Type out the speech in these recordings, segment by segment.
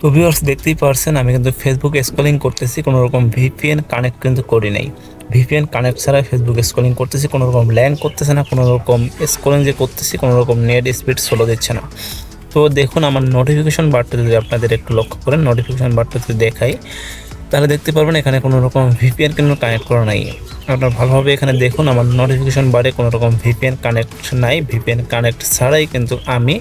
তো ভিউয়ার্স দেখতেই পারছেন, আমি কিন্তু ফেসবুক স্ক্রলিং করতেছি কোনো রকম ভিপিএন কানেক্ট কিন্তু করি নাই। ভিপিএন কানেক্ট ছাড়া ফেসবুক স্ক্রলিং করতেছি কোনো রকম ল্যাং করতেছে না কোনো রকম স্ক্রলিং যে করতেছি কোনো রকম নেট স্পিড স্লো দিচ্ছে না। তো দেখুন, আমার নোটিফিকেশন বারটা যদি আপনাদের একটু লক্ষ্য করেন নোটিফিকেশন বারটা যদি দেখাই, তাহলে দেখতে পারবেন এখানে কোনো রকম ভিপিএন কিন্তু কানেক্ট করা নাই। আপনার ভালোভাবে এখানে দেখুন, আমার নোটিফিকেশন বারে কোনো রকম ভিপিএন কানেক্ট নাই। ভিপিএন কানেক্ট ছাড়াই কিন্তু আমি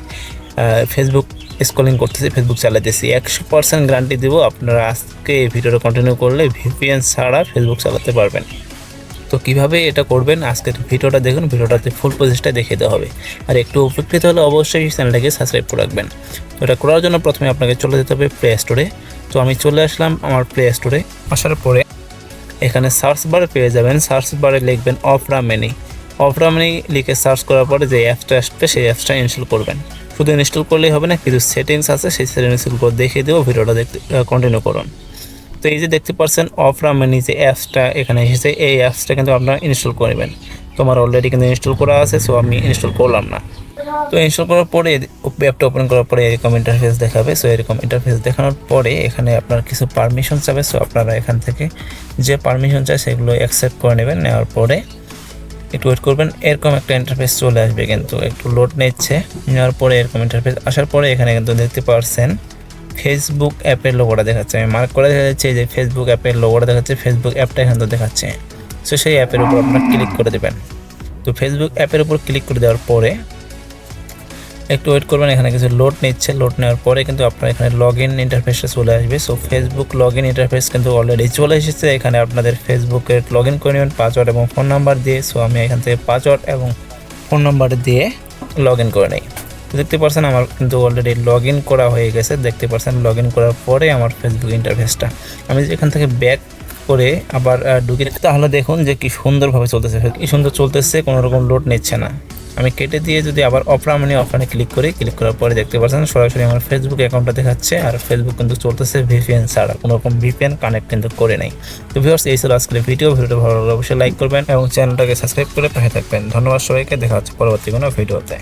ফেসবুক স্ক্রলিং করতেছি ফেসবুক চালাতেছি, একশো পার্সেন্ট গ্যারান্টি দেবো আপনারা আজকে এই ভিডিওটা কন্টিনিউ করলে ভিপিএন ছাড়া ফেসবুক চালাতে পারবেন। তো কীভাবে এটা করবেন? আজকের ভিডিওটা দেখুন, ভিডিওটাতে ফুল প্রসেসটা দেখিয়ে দেওয়া হবে। আর একটু উপকৃত হলে অবশ্যই চ্যানেলটাকে সাবস্ক্রাইব করে রাখবেন। তো এটা করার জন্য প্রথমে আপনাকে চলে যেতে হবে প্লে স্টোরে তো আমি চলে আসলাম আমার প্লে স্টোরে আসার পরে এখানে সার্চ বারে পেয়ে যাবেন। সার্চ বারে লিখবেন অফরা মেনি অফরা মেনি লিখে সার্চ করার পরে যে অ্যাপসটা আসবে, সেই অ্যাপসটা ইনস্টল করবেন। শুধু ইনস্টল করলেই হবে না, কিছু সেটিংস আছে, সেই সেটিংসগুলো দেখিয়ে দেবো, ভিডিওটা দেখতে কন্টিনিউ করুন। তো এই যে দেখতে পাচ্ছেন অফরা মেনি যে অ্যাপসটা এখানে এসেছে, এই অ্যাপসটা কিন্তু আপনারা ইনস্টল করবেন তোমার অলরেডি কিন্তু ইনস্টল করা আছে সো আমি ইনস্টল করলাম না। তো ইনস্টল করার পরে অ্যাপটা ওপেন করার পরে এরকম ইন্টারফেস দেখাবে সো এরকম ইন্টারফেস দেখানোর পরে এখানে আপনার কিছু পারমিশন চাবে সো আপনারা এখান থেকে যে পারমিশন চাই সেগুলো অ্যাকসেপ্ট করে নেবেন, নেওয়ার পরে একটু ওয়েট করবেন, এরকম একটা ইন্টারফেস চলে আসবে কিন্তু, একটু লোড নিচ্ছে। নেওয়ার পরে এরকম ইন্টারফেস আসার পরে এখানে কিন্তু দেখতে পারছেন ফেসবুক অ্যাপের লোগোটা দেখাচ্ছে। আমি মার্ক করে দেখা যাচ্ছে যে ফেসবুক অ্যাপের লোগোটা দেখাচ্ছে ফেসবুক অ্যাপটা এখান থেকে দেখাচ্ছে। সো সেই অ্যাপের উপর আপনার ক্লিক করে দেবেন। তো ফেসবুক অ্যাপের উপর ক্লিক করে দেওয়ার পরে একটু ওয়েট করবেন, এখানে কিছু লোড নিচ্ছে লোড নেওয়ার পরে কিন্তু আপনার এখানে লগ ইন ইন্টারফেসটা চলে আসবে। So Facebook log in interface কিন্তু অলরেডি চলে এসেছে। এখানে আপনাদের ফেসবুকের লগ ইন করে নেবেন পাসওয়ার্ড এবং ফোন নাম্বার দিয়ে। সো আমি এখান থেকে পাসওয়ার্ড এবং ফোন নাম্বার দিয়ে লগ ইন করে নিই। দেখতে পাচ্ছেন, আমার কিন্তু অলরেডি লগ ইন করা হয়ে গেছে। দেখতে পাচ্ছেন লগ ইন করার পরে আমার ফেসবুক ইন্টারফেসটা আমি এখান থেকে ব্যাক করে আবার ঢুকে তাহলে দেখুন যে কি সুন্দরভাবে চলতেছে। কি সুন্দর চলতেছে কোনো রকম লোড নিচ্ছে না। আমি কেটে দিয়ে যদি আবার অফরা মানে অফারে ক্লিক করি, ক্লিক করার পরে দেখতে পাচ্ছেন, সরাসরি আমার ফেসবুক অ্যাকাউন্টটা দেখাচ্ছে, আর ফেসবুক কিন্তু চলতেছে ভিপিএন ছাড়া। কোনো রকম ভিপিএন কানেক্ট কিন্তু করে নাই। তো ভিউয়ার্স এই ছিল আজকের ভিডিও ভিডিওটা ভালো লাগলে অবশ্যই লাইক করবেন এবং চ্যানেলটাকে সাবস্ক্রাইব করে পাশে থাকবেন। ধন্যবাদ সবাইকে। দেখা হচ্ছে পরবর্তী কোনো ভিডিওতে